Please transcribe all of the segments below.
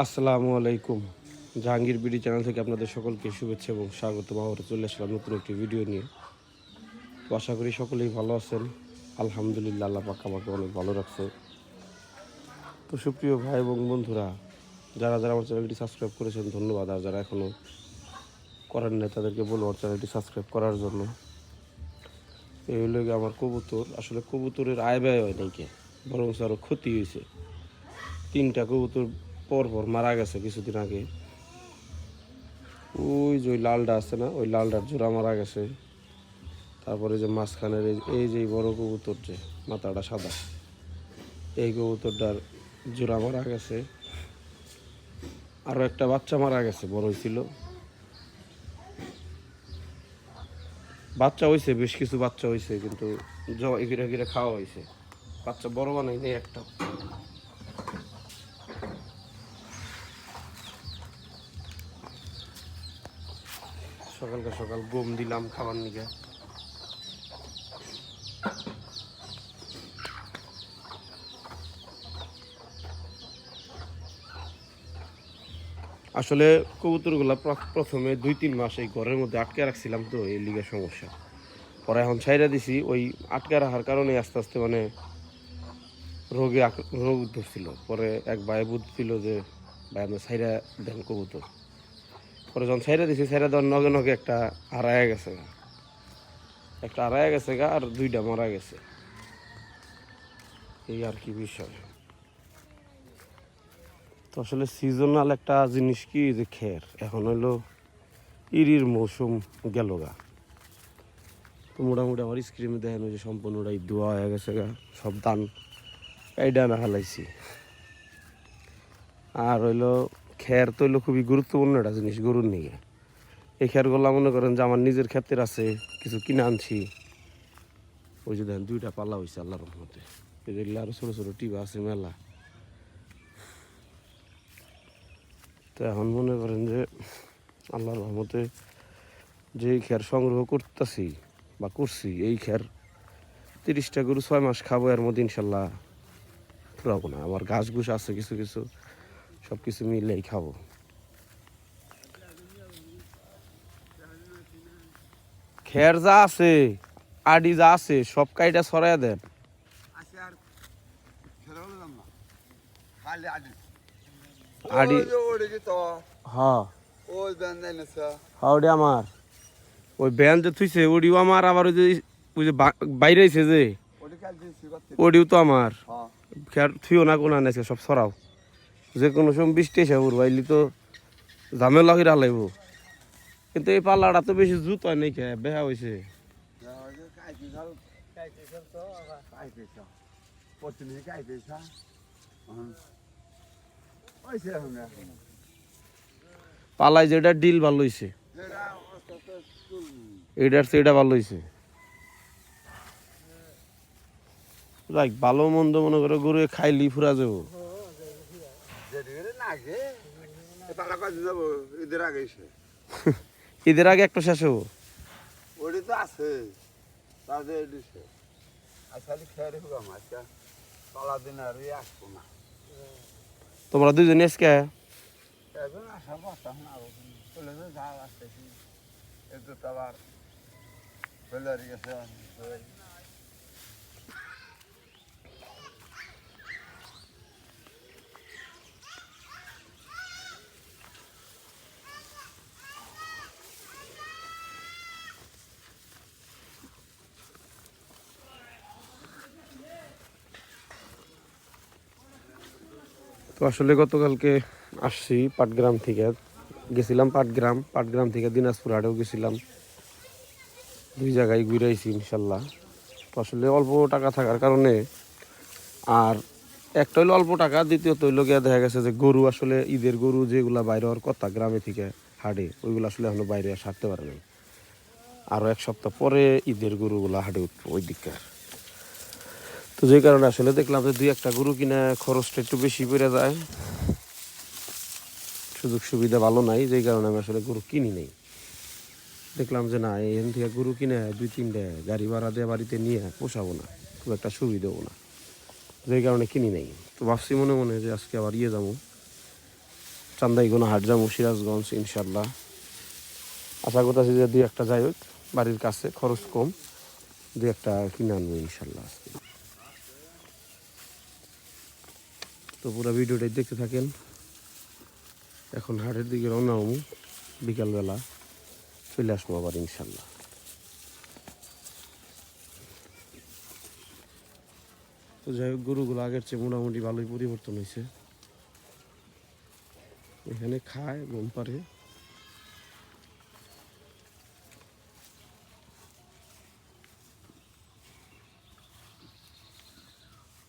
আসসালামু আলাইকুম। Jahangir BD channel থেকে আপনাদের সকলকে শুভেচ্ছা এবং স্বাগত। আবারও চলে আসলাম নতুন একটি ভিডিও নিয়ে। তো আশা করি সকলেই ভালো আছেন। আলহামদুলিল্লাহ আল্লাহ পাক আমাকে অনেক ভালো রাখছে। তো সুপ্রিয় ভাই এবং বন্ধুরা, যারা যারা আমার চ্যানেলটি সাবস্ক্রাইব করেছেন, ধন্যবাদ। আর যারা এখনও করেন না তাদেরকে বলব আমার চ্যানেলটি সাবস্ক্রাইব করার জন্য। এই হলো আমার কবুতর। আসলে কবুতরের আয় ব্যয় হয় নাকি? বরং আরও ক্ষতি হয়েছে। তিনটা কবুতর পর পর মারা গেছে কিছুদিন আগে। ওই যে ওই লালটা আছে না, ওই লালটার জোড়া মারা গেছে। তারপরে যে মাঝখানের এই- যে বড় কবুতর যে, মাথাটা সাদা, এই কবুতরটার জোড়া মারা গেছে। আরও একটা বাচ্চা মারা গেছে, বড় ছিল বাচ্চা হয়েছে বেশ কিছু বাচ্চা হয়েছে কিন্তু এগিরে এগিরে খাওয়া হয়েছে বাচ্চা বড় বানাই নেই একটা। সকালকে সকাল গম দিলাম খাবার নিকে। আসলে কবুতরগুলা প্র- প্রথমে দুই তিন মাস এই ঘরের মধ্যে আটকে রাখছিলাম তো, এই লিগের সমস্যা। পরে এখন ছাইরা দিছি, ওই আটকে রাখার কারণে আস্তে আস্তে মানে রোগে রোগ ধরছিল পরে এক ভাই বুদ্ধি ছিল যে ভাই আমরা ছাইরা দেন কবুতর। পরে যখন ছাইরা দিছি ছাইরা দেওয়ার নগে নগে একটা হারায় গেছে গা। একটা হারায় গেছে গা আর দুইটা মারা গেছে। এই আর কি বিষয়। তো আসলে সিজনাল একটা জিনিস কি যে খের, এখন হলো ইরির মৌসুম গেল গা। তো মোটামুটি আমার স্ক্রিনে দেখেন যে সম্পূর্ণটাই দোয়া হয়ে গেছে গা, সব দান এইটা না হালাইছি আর হইল খের তো হইল খুবই গুরুত্বপূর্ণ একটা জিনিস, গরুর নিয়ে। এই খেরগুলো মনে করেন যে আমার নিজের ক্ষেত্রে আছে, কিছু কিনে আনছি। ওই যে দেখেন দুইটা পাল্লা হয়েছে আল্লাহ রহমতে। এগুলো আরও ছোটো ছোটো টিবা আছে, মেলা। তো এখন মনে করেন যে আল্লাহর রহমতে যে খের সংগ্রহ করতেছি বা করছি, এই খের তিরিশটা গরু ছয় মাস খাব এর মধ্যে ইনশাল্লাহ। ফুরাবো না আমার ঘাস ঘুষ আছে কিছু কিছু। সব কিছু মিলেই খাব। খের যা আছে আডি যা আছে সব কাইটা ছড়াইয়া দেন। না। আডি। হ্যাঁ। নেছে হাওড়ে আমার। ওই ব্যান যে থুইছে ওডিও আমার আবার ওই যে ওই যে বাইরে যে ওডিও তো আমার। হ্যাঁ। খেয়ার থুইও না কোন সব সরাও যে কোনো সময় বৃষ্টি এসে উড়বাইলি তো ঝামেলা হইরা লাইব কিন্তু এই পাল্লাটা তো বেশি জুত হয় খেয়ে বেহা হয়েছে পাল্লাই যেটা ডিল ভালো হয়েছে চুল এইটার ভালো হয়েছে ভালো মন্দ মনে করে গরু খাইলি ফুরা যাব। কাজ যাব আগে এসে। ঈদের আগে একটা শেষ হব? ওরে তো আছে তাদের দিছে। আসলে খেয়ারে হোক আমার আচ্ছা পালা দিন আর আসব না। তোমরা দুজনে আজকে? এখন আসার কথা না আরও চলে তো যা আসতেছি। একটু তো আবার চলে গেছে তো আসলে গতকালকে আসছি পাটগ্রাম থেকে। গেছিলাম পাটগ্রাম পাটগ্রাম থেকে দিনাজপুর হাটেও গেছিলাম। দুই জায়গায় ঘুরে ঘুরাইছি ইনশাল্লাহ। তো আসলে অল্প টাকা থাকার কারণে আর একটা হইল অল্প টাকা, দ্বিতীয়ত হইল গিয়ে দেখা গেছে যে গরু আসলে ঈদের গরু যেগুলা বাইরে হওয়ার কথা গ্রামে থেকে হাটে, ওইগুলো আসলে এখনও বাইরে আর সারতে পারে নাই। আরও এক সপ্তাহ পরে ঈদের গরুগুলা হাটে উঠবো ওই দিককার তো যে কারণে আসলে দেখলাম যে দুই একটা গরু কিনা খরচটা একটু বেশি পড়ে যায়। সুযোগ সুবিধা ভালো নাই যেই কারণে আমি আসলে গরু কিনি নেই। দেখলাম যে না, এখান থেকে গরু কিনে দুই তিনটে গাড়ি ভাড়া দিয়ে বাড়িতে নিয়ে পোষাবো না, খুব একটা সুবিধাও না। যেই কারণে কিনি নেই। তো ভাবছি মনে মনে যে আজকে আবার ইয়ে যাব। চান্দাইগুনা হাট যাব, সিরাজগঞ্জ ইনশাল্লাহ আশা করতেছি যে দুই একটা যাই হোক, বাড়ির কাছে খরচ কম, দুই একটা কিনে আনব ইনশাল্লাহ আজকে। তো পুরো ভিডিওটাই দেখতে থাকেন। এখন হাটের দিকে রওনা হব। বিকালবেলা চলে আসব আবার ইনশাল্লাহ। তো যাই হোক, গরুগুলো আগের চেয়ে মোটামুটি ভালোই পরিবর্তন হয়েছে। এখানে খায়, গম পারে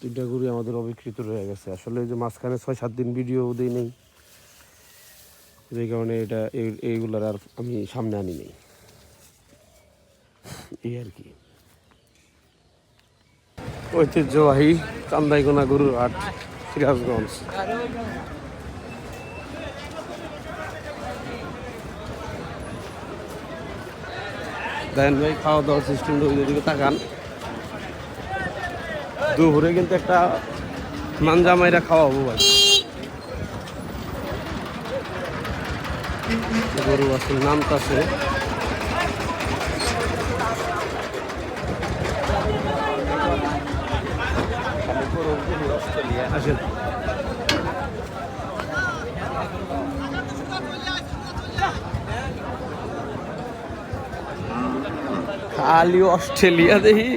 তিনটা গরু আমাদের অবিকৃত রয়ে গেছে। আসলে যে মাঝখানে ছয়, সাত দিন ভিডিও দিই নেই, যে কারণে এটা এই- এইগুলার আর আমি সামনে আনি নেই। এই আর কি। ঐতিহ্যবাহী চান্দাইগোনা গরুর হাট, সিরাজগঞ্জ। দেন ভাই খাওয়া দাওয়ার সিস্টেম ওই তাকান। দুপুরে কিন্তু একটা মাঞ্জা মাইরা খাওয়াবো ভাই। গরু আছে। নামতাছে আসেন। খালি অস্ট্রেলিয়া দেখি।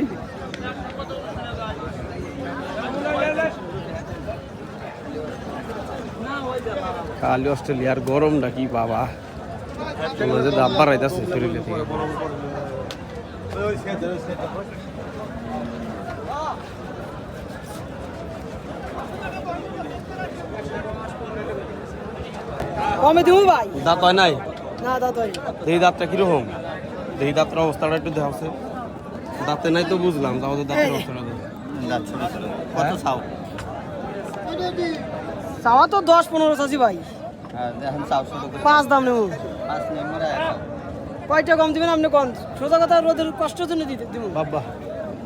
খালি অস্ট্রেলিয়ার গরমটা নাকি বাবা? তোমাদের দাব বাড়াইতেছে শরীরে থেকে। কমে দিব ভাই। দাঁত হয় নাই? না দাঁতটা কীরকম? দাঁতটার অবস্থাটা একটু দেখাচ্ছে দাঁতে নাই তো বুঝলাম তাও তো দাঁতের অবস্থাটা কত চাও? চাওয়া তো দশ পনেরো চাষি ভাই। পাঁচ দাম নেব। কয়টা কম দিবেন আপনি কম সোজা কথা রোদের কষ্ট জন্য দিতে দিব। বাবা।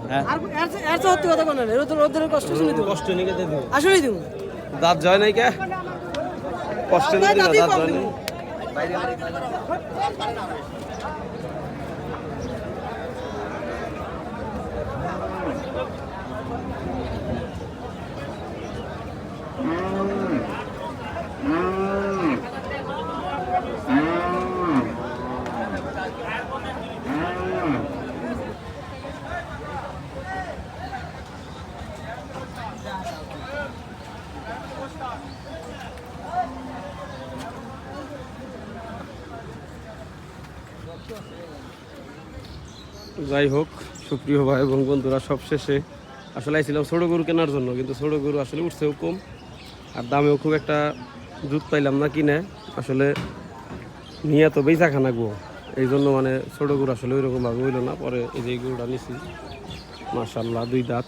হ্যাঁ। আর এর চেয়ে- সত্যি কথা কোন রোদের রোদের কষ্ট জন্য দিব। কষ্ট দিও আসলেই দিব। দাঁত জয় নাই কে? কষ্ট দাঁত নাই। যাই হোক, সুপ্রিয় ভাই এবং বন্ধুরা সব শেষে আসলে আইছিলাম ছোটো গরু কেনার জন্য, কিন্তু ছোটো গরু আসলে উঠছেও কম আর দামেও খুব একটা দুধ পাইলাম না কিনে। আসলে নিয়ে তো বেচা খানা গো, এই জন্য মানে ছোটো গরু আসলে ওইরকমভাবে হইল না, পরে এই যে গরুটা নিছি মার্শাল্লাহ দুই দাঁত।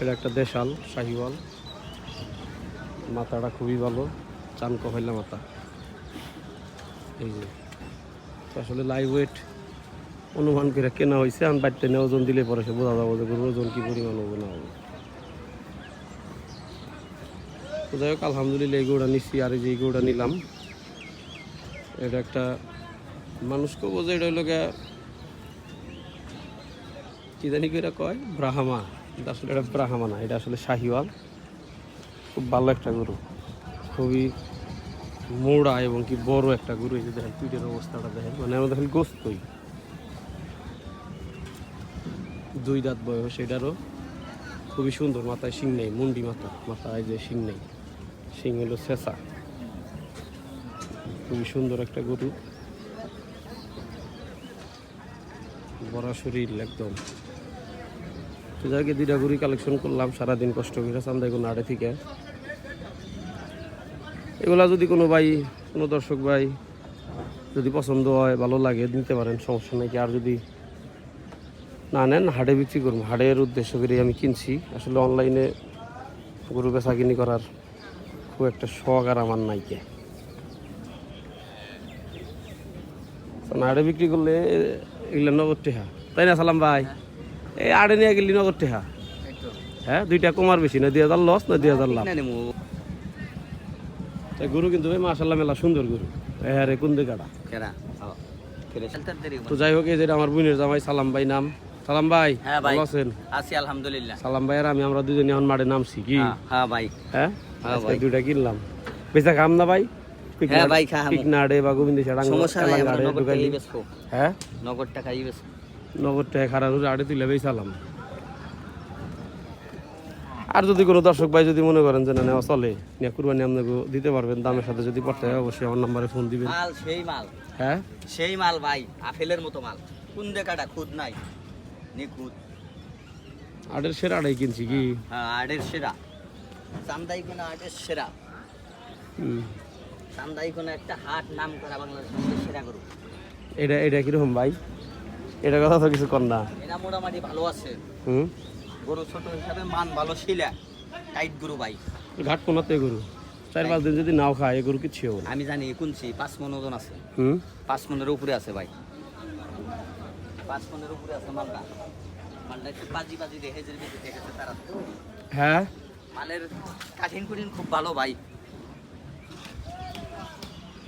এটা একটা দেশাল, শাহিওয়াল। মাথাটা খুবই ভালো, চান কফাইলা মাথা। এই যে আসলে লাইভ ওয়েট অনুমান করে কেনা হয়েছে আমি বাড়িতে নিয়ে ওজন দিলে পরে সে বোঝা যাব যে গরুর ওজন কি পরিমাণ হবে না হবে। তো যাই হোক, আলহামদুলিল্লাহ এই গরুটা নিচ্ছি আর এই যে এই গরুটা নিলাম। এটা একটা মানুষকে বোঝে এটা হলো কি জানি কি এটা কয়, ব্রাহ্মা। এটা আসলে এটা ব্রাহ্মা না, এটা আসলে শাহিওয়াল। খুব ভালো একটা গরু। খুবই মোড়া এবং কি বড় একটা গরু এই যে দেখেন, পিঠের অবস্থাটা দেখেন। মানে আমাদের খালি গোস্তই। দুই দাঁত বয়স এটারও। খুবই সুন্দর মাথায় শিং নেই, মুন্ডি মাথা, মাথায় যে শিং নেই। শিং হলো শেষা খুবই সুন্দর একটা গরু। বড় শরীর একদম। তো যাকে দুইটা গরু কালেকশন করলাম, সারাদিন কষ্ট করে চান্দাই কোনো আড়ে থেকে। এগুলা যদি কোনো ভাই কোনো দর্শক ভাই যদি পছন্দ হয় ভালো লাগে নিতে পারেন সমস্যা নেই কি। আর যদি না নেন হাটে বিক্রি করব। হাটের উদ্দেশ্য করে আমি কিনছি। আসলে অনলাইনে গরু বেচা কিনি করার খুব একটা শখ আর আমার নাইকে হাটে বিক্রি করলে এগুলো নগদ টেহা। তাই না সালাম ভাই? এই আড়ে নিয়ে গেলি নগদ টেহা? হ্যাঁ দুইটা কমার বেশি না দুই হাজার লস না দুই হাজার লাভ? গরু কিন্তু ভাই মাশাল্লাহ মেলা সুন্দর গরু। হ্যাঁ রে কুন্দে কাটা কেরা তো যাই হোক এই যে আমার বোনের জামাই সালাম ভাই নাম। সালাম ভাই হ্যাঁ ভালো আছেন? আছি আলহামদুলিল্লাহ। সালাম ভাই আর আমি আমরা দুজনে এখন মাঠে নামছি কি? হ্যাঁ, হ্যাঁ ভাই। হ্যাঁ? হ্যাঁ আজকে ভাই। দুইটা কিনলাম। বেচা খাম না ভাই? হ্যাঁ ভাই, খাম। পিকনাড়ে বা গোবিন্দ সেটা সমস্যা নাই আমরা নগদ হ্যাঁ? টাকা খারাপ আড়ে তুলে বেচালাম। আর যদি কোনো দর্শক ভাই যদি মনে করেন যে না নেওয়া চলে নিয়ে কুরবানি আপনাকে দিতে পারবেন দামের সাথে যদি পড়তে হয় অবশ্যই আমার নাম্বারে ফোন দিবেন। মাল সেই মাল। হ্যাঁ? সেই মাল ভাই আপেলের মতো মাল। কুন্দে কাটা খুদ নাই? নিখুঁত। আটের সেরা আড়াই কিনছি কি? হ্যাঁ আডের সেরা। চান্দাই কোনো আডের সেরা। চান্দাই কোনো একটা হাট নাম করা বাংলাদেশের সেরা গরু। এটা এটা কীরকম ভাই? এটা কথা তো কিছু কর না। এরা মোটামুটি ভালো আছে। হুম? গরু ছোট হিসাবে মান ভালো ছিল। টাইট গরু ভাই। ঘাট কোনাতে গরু। চার পাঁচ দিন যদি নাও খায় গরু কিচ্ছু হবে আমি জানি কুনছি পাঁচ মন ওজন আছে। হুম? পাঁচ মনের উপরে আছে ভাই। পাঁচ মনের উপরে আছে মালটা। মালটা একটু বাজি বাজি দেখে যে দেখেছে তারা। হ্যাঁ? মালের কাঠিন কুঠিন খুব ভালো ভাই।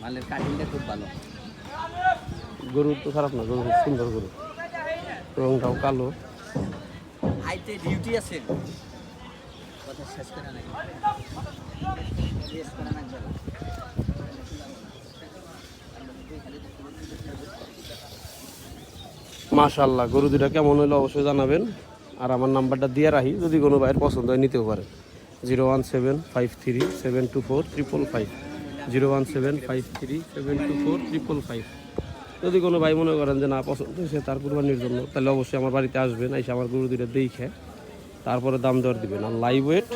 মালের কাঠিনটা খুব ভালো। গরু তো খারাপ না গরু খুব সুন্দর গরু। রংটাও কালো। আইতে ডিউটি আছে। কথা শেষ নাই। মাশাল্লাহ গরু দুটা কেমন হলো অবশ্যই জানাবেন। আর আমার নাম্বারটা দিয়ে রাখি, যদি কোনো ভাইয়ের পছন্দ হয় নিতেও পারে zero one seven five three seven two four triple five. Zero one seven five three seven two four triple five. যদি কোনো ভাই মনে করেন যে না, পছন্দ হয়েছে, তার কুরবানির জন্য, তাহলে অবশ্যই আমার বাড়িতে আসবেন, এসে আমার গরু দুটা দেখে, তারপরে দাম দর দিবেন। আর লাইভ ওয়েট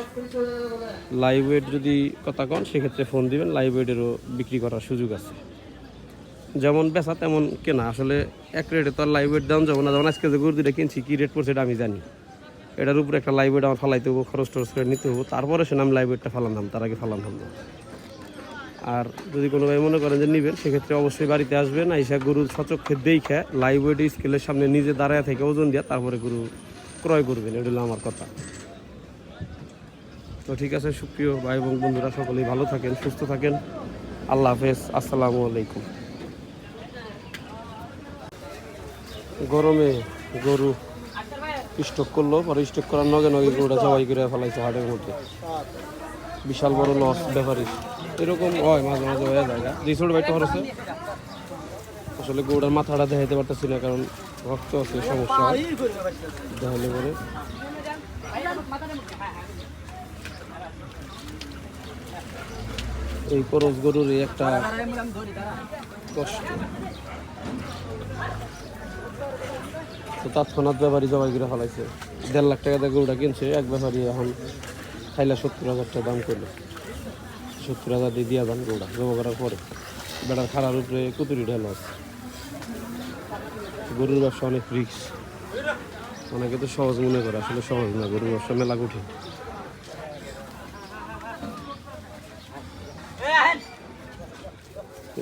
লাইভ ওয়েট যদি কথা কন, সেক্ষেত্রে ফোন দিবেন লাইভ ওয়েটেরও বিক্রি করার সুযোগ আছে। যেমন বেচা তেমন কেনা, আসলে এক রেটে তো আর লাইভ ওয়েট দাম যাব না। যেমন আজকে যে গরু দুটা কিনছি, কী রেট পড়ছে এটা আমি জানি। এটার উপরে একটা লাইভ ওয়েট আমার ফালাইতে হব, খরচ টরচ করে নিতে হব, তারপরে সে আমি লাইভ ওয়েটটা ফালালাম তার আগে ফালালাম না আর যদি কোনো ভাই মনে করেন যে নিবেন, সেক্ষেত্রে অবশ্যই বাড়িতে আসবেন, আইসা গরু সচক্ষে দেখে লাইভ ওয়েট স্কেলের সামনে নিজে দাঁড়ায় থেকে ওজন দিয়া তারপরে গরু ক্রয় করবেন, এটা হলো আমার কথা। তো ঠিক আছে, সুপ্রিয় ভাই এবং বন্ধুরা, সকলেই ভালো থাকেন, সুস্থ থাকেন। আল্লাহ হাফেজ, আসসালামু আলাইকুম। গরমে গরু স্টক করল, পরে স্টক করার নগে নগে গরুটা সবাই করে ফেলাইছে হাটের মধ্যে। বিশাল বড় লস ব্যাপারই এরকম হয়, মাঝে মাঝে হয়ে যায় গা। যে ছোট ভাইটা আসলে গরুটার মাথাটা দেখাইতে পারতেছি না, কারণ রক্ত আছে, সমস্যা হয়। দেখাইলে পরে। এই করজ গরুর একটা কষ্ট। তো তৎক্ষণাৎ ব্যাপারী জবাই করে ফেলাইছে। দেড় লাখ টাকা দিয়ে গরুটা কিনছে, এক ব্যাপারী এখন খাইলা সত্তর হাজার টাকা দাম করল। সত্তর হাজার দিয়ে দিয়া দাম গরুটা জমা করার পরে। বেড়ার খাড়ার উপরে কুতুরি ঢেলা আছে। গরুর ব্যবসা অনেক রিক্স অনেকে তো সহজ মনে করে, আসলে সহজ না, গরুর ব্যবসা মেলা কঠিন।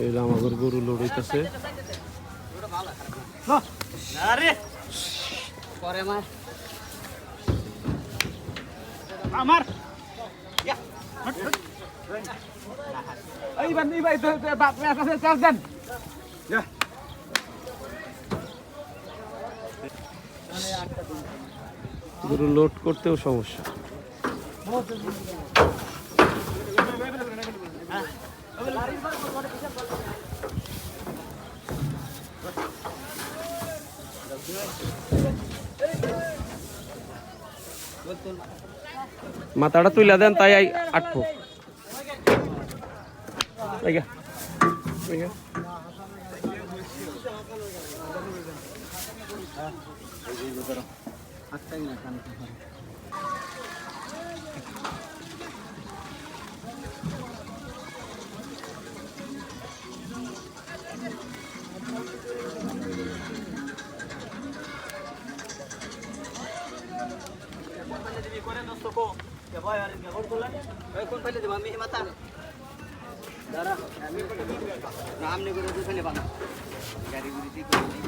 এই আমাদের গরু লোড হইতেছে আরে পরে মার গরু লোড করতেও সমস্যা। মাথাটা তুইলা দেন তাই আই আটবো এই গা। এই গা। কোন ফেলে দেবো আমি মাথা দাঁড়া নেই করে দোকানে বানা গাড়ি গুড়ি ঠিক করে দিই।